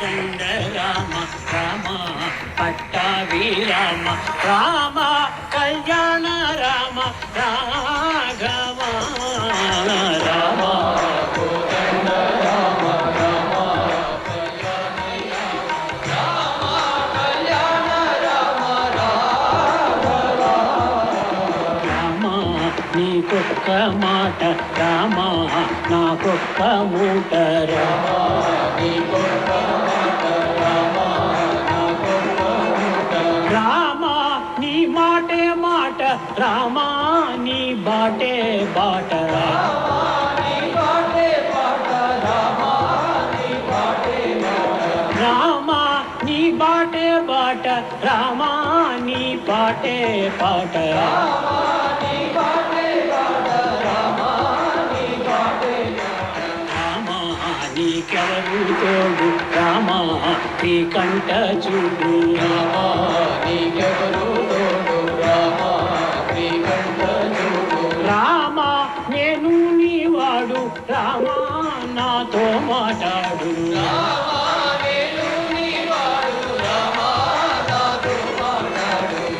కోదండ రామ రామ పట్టాభి రామ రామ కళ్యాణ రామ రాఘవ. రామ రామ నీకొక్క మాట రామ నాకొక్క మూట రామా రామ రామ నీ బాటే బాట. రామ నీ బాటే బాట రామ నీ పాటే. పాట రామ నీకెవరు తోడు రామ నీ కంట చూడు నేను నీవాడు రామా నాతో మాట్లాడు.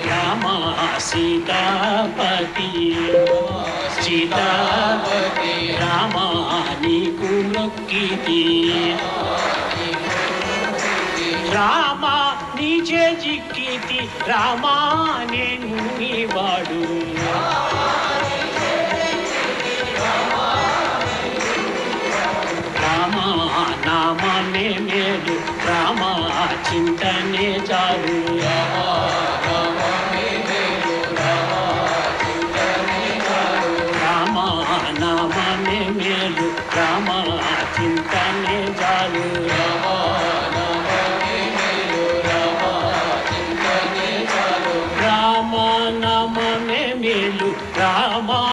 రామ సీతాపతి సీతాపతి రామ నీకు నొక్కితి. రామ నీచే జిక్కితి రామా నేను నామమే మేలు రామ చింతనే చాలు. రామ నామమే మేలు రామ చింతనే చాలు. రామ నామమే మేలు